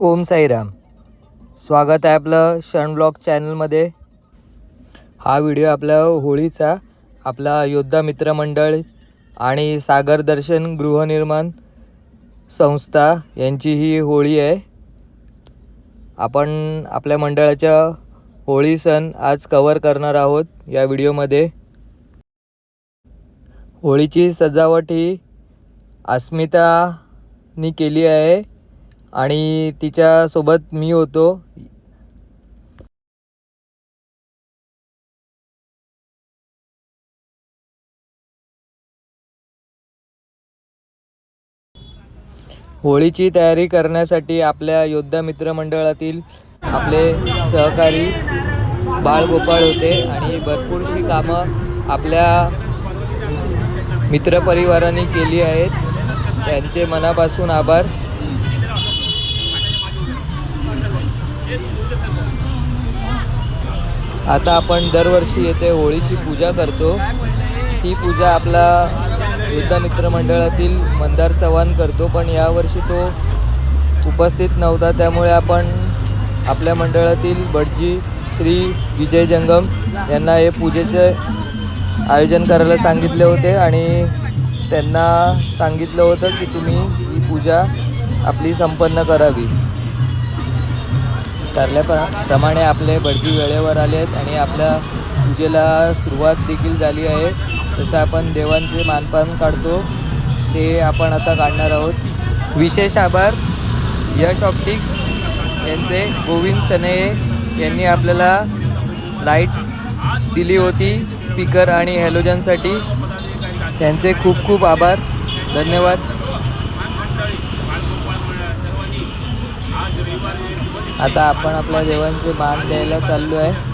ओम साईराम. स्वागत आहे आपलं क्षण ब्लॉग चॅनलमध्ये. हा व्हिडिओ आपल्या होळीचा आपला योद्धा मित्रमंडळ आणि सागर दर्शन गृहनिर्माण संस्था यांची ही होळी आहे. आपण आपल्या मंडळाच्या होळी सण आज कवर करणार आहोत या व्हिडिओमध्ये. होळीची सजावट ही अस्मितानी केली आहे. आणि तिच्यासोबत मी होतो. होळीची तयारी करण्यासाठी आपल्या योद्धा मित्रमंडळातील आपले सहकारी बाळगोपाळ होते आणि भरपूरशी कामं आपल्या मित्रपरिवाराने केली आहेत. त्यांचे मनापासून आभार. आता आपण दरवर्षी येथे होळीची पूजा करतो. ती पूजा आपला युद्ध मित्रमंडळातील मंदार चव्हाण करतो पण यावर्षी तो उपस्थित नव्हता. त्यामुळे आपण आपल्या मंडळातील भटजी श्री विजय जंगम यांना हे पूजेचे आयोजन करायला सांगितले होते आणि त्यांना सांगितलं होतं की तुम्ही ही पूजा आपली संपन्न करावी. ठरल्याप्रमाणे आपले भटजी वेळेवर आले आहेत आणि आपल्या पूजेला सुरुवात देखील झाली आहे. जसं आपण देवांचे मानपान काढतो ते आपण आता काढणार आहोत. विशेष आभार यश ऑप्टिक्स यांचे गोविंद सने यांनी आपल्याला लाइट दिली होती स्पीकर आणि हॅलोजनसाठी त्यांचे खूप खूप आभार. धन्यवाद. आता आपण आपल्या देवांचे मान द्यायला चाललो आहे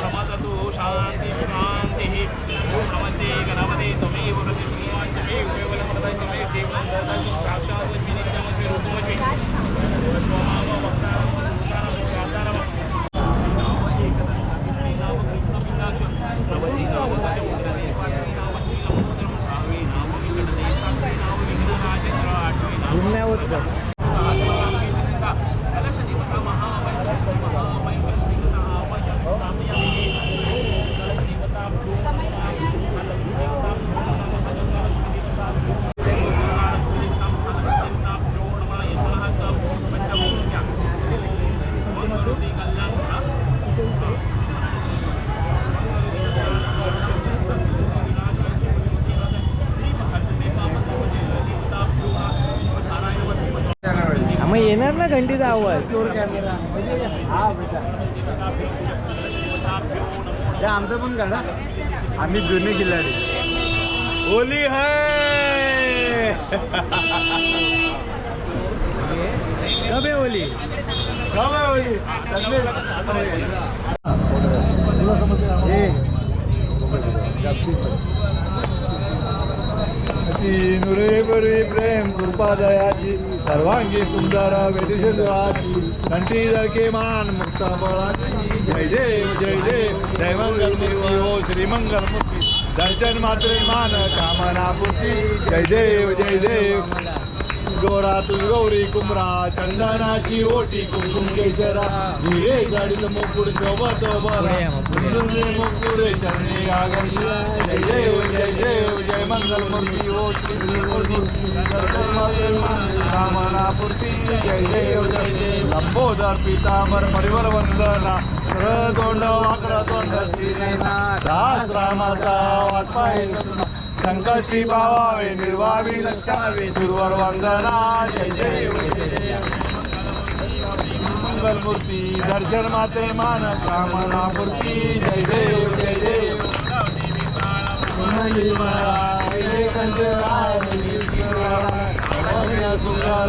समासतु शांती शांती ओम नमस्ते गणपती तुम्ही वरती श्रीमान तुम्ही केवलं पदय तुम्ही देवं ददातु साक्षात् लक्ष्मी नित्यमस्मी now ना घंटीचा आवाज आमचं पण काढा आम्ही जुने खिलाडी. होली है! कब ओली होली? हे मूर्ती प्रेम कृपा दयाची सर्वांगी सुंदर वेदिशची कंठी दळके मान मुक्त बळाची. जय देव जय देव. दैमंगल मंगल हो श्रीमंगल मुक्ती. दर्शन मात्र मान कामना पुती जय देव जय देव. गोरा तुझ गौरी कुमरा चंदनाची ओटी कुंकुम केशरा. हिरे गाडीत मुकुड बरे मुकुडे चरणी आगरी जय देव जय देव जय मंगल मूर्ती ओ श्री मूर्ती. कामना पूर्ती. जय देव जय देव लंबोदर पितांबर परिवर वंदना. सरळ तोंड वाकड तोंड श्रीनयना दास रामाचा वाटपाय संकष्टी पावावे निर्वावी लक्षावे सुरवर वंदना जय जय मंगलमूर्ती दर्शन माते मान कामना मूर्ती जय देव जय. देव कुंडली माळा, सुंदर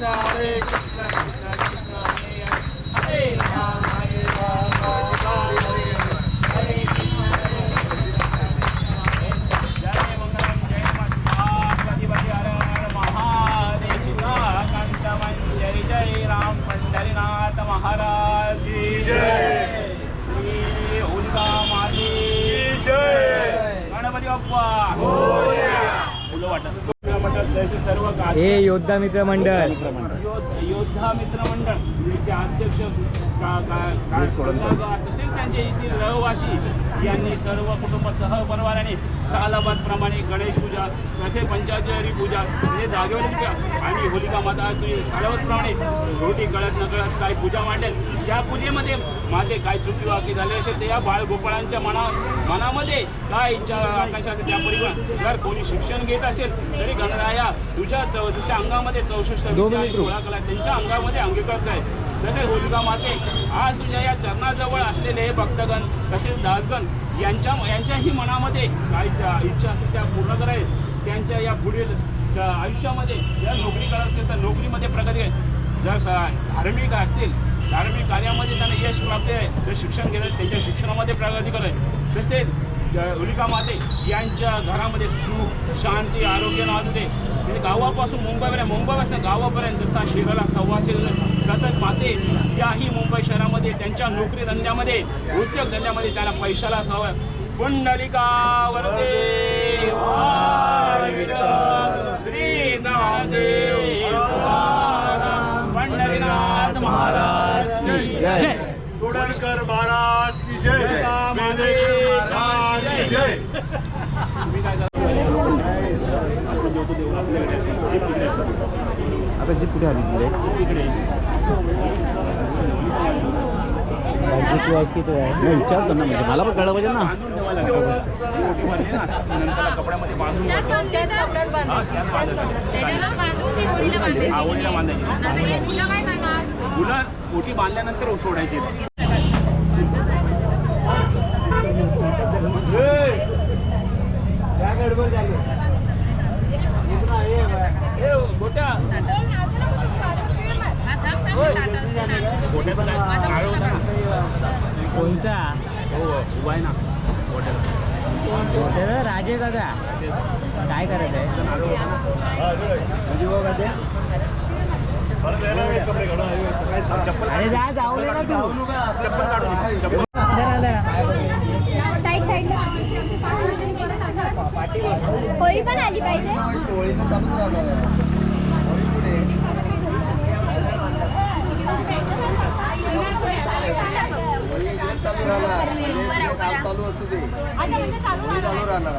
加油！योद्धा मित्र मंडळ. योद्धा मित्र मंडळ. अध्यक्ष तसेच त्यांचे येथील रहिवासी यांनी सर्व कुटुंब सहपरिवाराने सालाबादप्रमाणे गणेश पूजा तसे पंचाचारी पूजा म्हणजे जागेवर आणि होलिका माता तुम्ही सालाबादप्रमाणे रोटी कळत नकळत काय पूजा मांडेल. त्या पूजेमध्ये माझे काय चुकी वाकी झाले असेल तर या बाळगोपाळांच्या मना मनामध्ये काय इच्छा आकांक्षा त्या परिवार जर कोणी शिक्षण घेत असेल तरी गणराया तुझ्या चौ तुझ्या अंगामध्ये चौसष्ट सोळा कला त्यांच्या अंगामध्ये अंगीकारत आहे तसेच होलिका माते आज तुझ्या या चरणाजवळ असलेले हे भक्तगण तसेच दासगण यांच्या यांच्याही मनामध्ये काय त्या इच्छा असतील त्या पूर्ण करायत त्यांच्या या पुढील आयुष्यामध्ये जर नोकरी करत असेल तर नोकरीमध्ये प्रगती आहे जर स- धार्मिक असतील धार्मिक कार्यामध्ये त्यांना यश प्राप्त आहे जर शिक्षण घेणं त्यांच्या शिक्षणामध्ये प्रगती करत आहे तसेच होलिका माते यांच्या घरामध्ये सुख शांती आरोग्य राहू दे गावापासून मुंबईपर्यंत मुंबईपासून गावापर्यंत जसा शिराला सव्वाशे तसंच माते याही मुंबई शहरामध्ये त्यांच्या नोकरी धंद्यामध्ये उद्योगधंद्यामध्ये त्याला पैशाला सवय पुंडलिका वरदे श्री नादेव महाराज, पंढरीनाथ महाराज की जय कुडणकर महाराज की जय महादेव महाराज की जय तुम्ही काय पुढे आली तिकडे इकडे नाही विचारतो ना म्हणजे मला पण कळलं पाहिजे ना. बांधून ठेवायला लागेल. नंतर कपड्यामध्ये बांधून त्याच कपड्यात बांधायचं. त्याच कपड्यात. त्याच्यालाच बांधून ती होळीला बांधायची. आवडीला बांधायची आता हे मुलं काय करणार मुलं ओटी बांधल्यानंतर सोडायची गोट्या हा, थांब, थांब, ताटात. गोट्याचं काय नारळ होता ना कोणचा हो उभा आहे ना गोट्याला राजे दादा काय करत आहे कपडे घालून आले, सकाळी सात अरे जा जाऊ दे ना तू चप्पल काढून घे, चप्पल साईड साईडला होळी पण आली पाहिजे. चालू असू दे चालू राहणार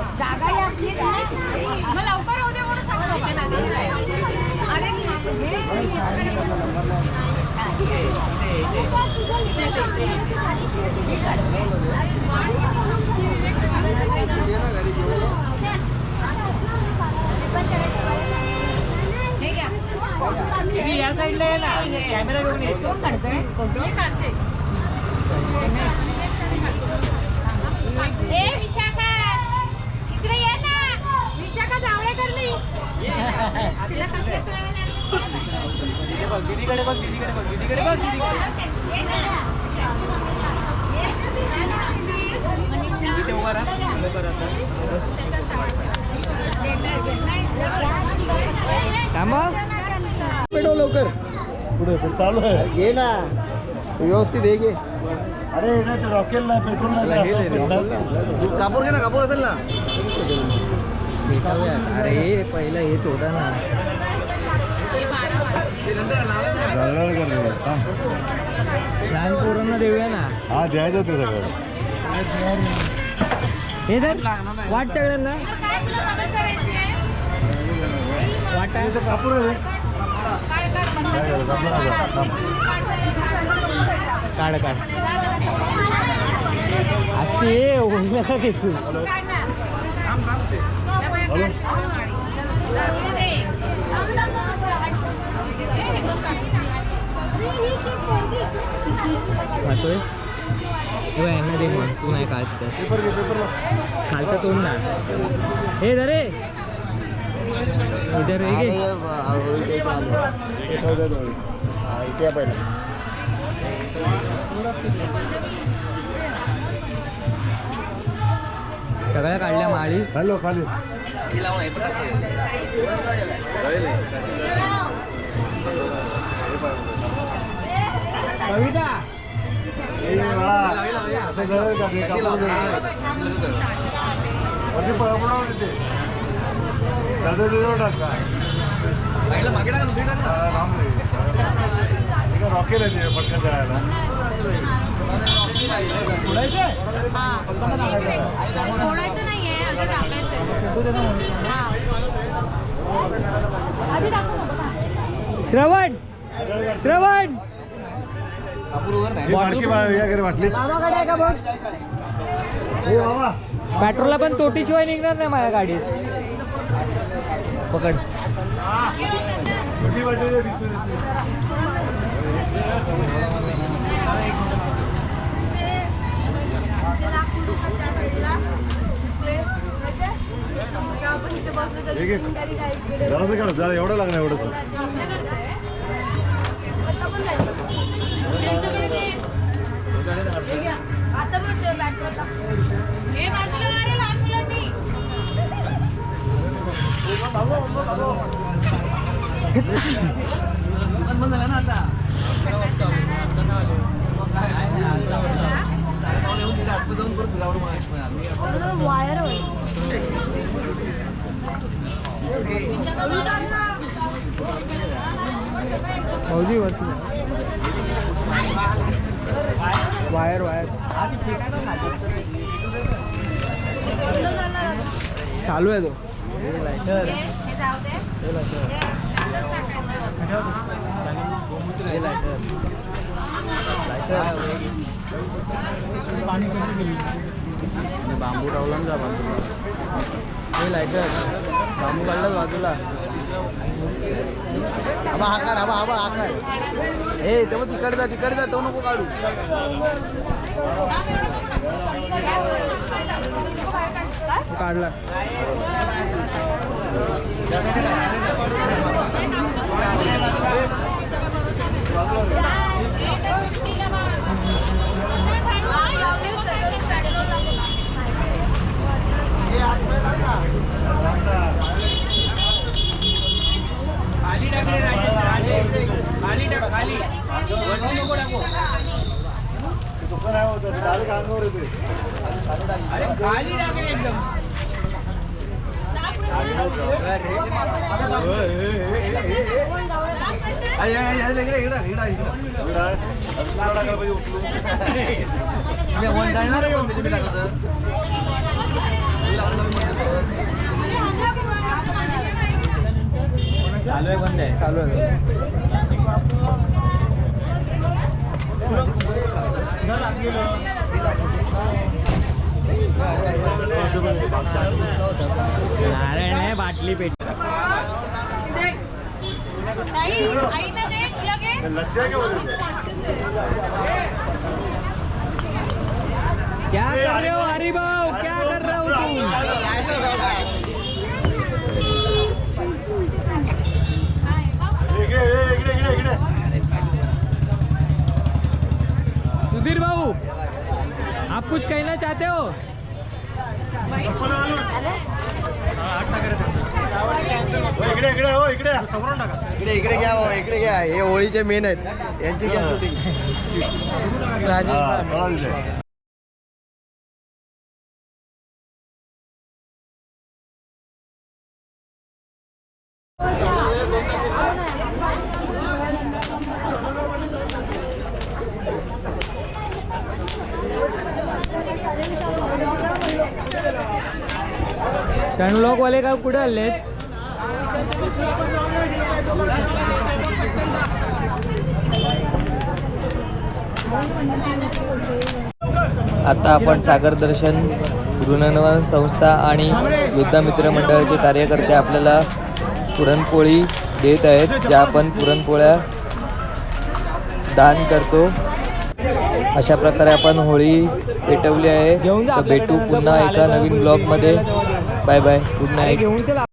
या साईडला ये ना कॅमेरा घेऊन कोण काढतंय. हे विशाखा. इकडे ये ना. विशाखा जावळेकरनी तिला कसं दीदीकडे बघ दीदीकडे बघ दीदीकडे बघ इथे उभा राहा. पेटव लवकर. पुढे पुढे चालू आहे. घे ना. व्यवस्थित हे घे. अरे रॉकेल नाही पेट्रोल नाही. कापूर घे ना कापूर असेल ना. अरे पहिलं येत होता ना. थांब. लहान पोरांना देऊया ना. हा द्यायचं ते सगळं. हे वाट सगळ्यांना. वाट. कापूर काढ काढ. असते होईल का घेतो खातोय किंवा यांना दे मग. तू नाही तर. लाव. खालचं तोंड ना. हे धरे इधर हे घे इथे पहिला सगळ्या काढल्या माळी. हॅलो खाली कविता. रॉकेल आहे ते पटकन जायला. फोडायचं नाहीये असं टाकायचं आधी टाकू नको श्रवण! श्रवण! पेट्रोलला पण तोटीशिवाय निघणार नाही माझ्या गाडीत. पकड जरा एवढं लागणार एवढं. आता भेटतोय बॅटरीला. वायर भाऊजी वरती वायर वायर चालू आहे तो. लायटर बांबू लावला ना बाजूला हे लायटर बांबू काढलं बाजूला आबा काढ आबा आबा काढ. हे तेव्हा तिकडे जा तिकडे जा तो नको काढू. काढला. खाली टाक रे राजेश, खाली टाक खाली वरती नको टाकू तसं नाही होत डायरेक्ट अंगावर येते अरे खाली टाक रे एकदम इकडं आहे. अजून तुला टाकायला पाहिजे उचलून. चालू आहे बंद आहे चालू आहे. नारायण आहे बाटली पेट. ताई, आईला दे, तुला घे. लक्ष आहे का बोलतो? क्या कर रहे हो हरी भाऊ क्या कर रहे हो तुम हे घे, हे इकडे इकडे इकडे सुधीर भाऊ आप कुछ कहना चाहते हो? हो, इकडे इकडे हो इकडे इकडे इकडे घ्या भाऊ इकडे घ्या. हे होळीचे मेन आहेत. यांची घ्या सनलॉक वाले का कुठे आलेत आता आपण सागर दर्शन गृहनिर्माण संस्था आणि योद्धा मित्र मंडळाचे कार्यकर्ते आपल्याला पुरणपोळी देत आहेत ज्या आपण पुरणपोळ्या दान करतो. अशा प्रकारे आपण होळी पेटवली आहे. तर भेटू पुन्हा एका नवीन ब्लॉगमध्ये बाय बाय गुड नाईट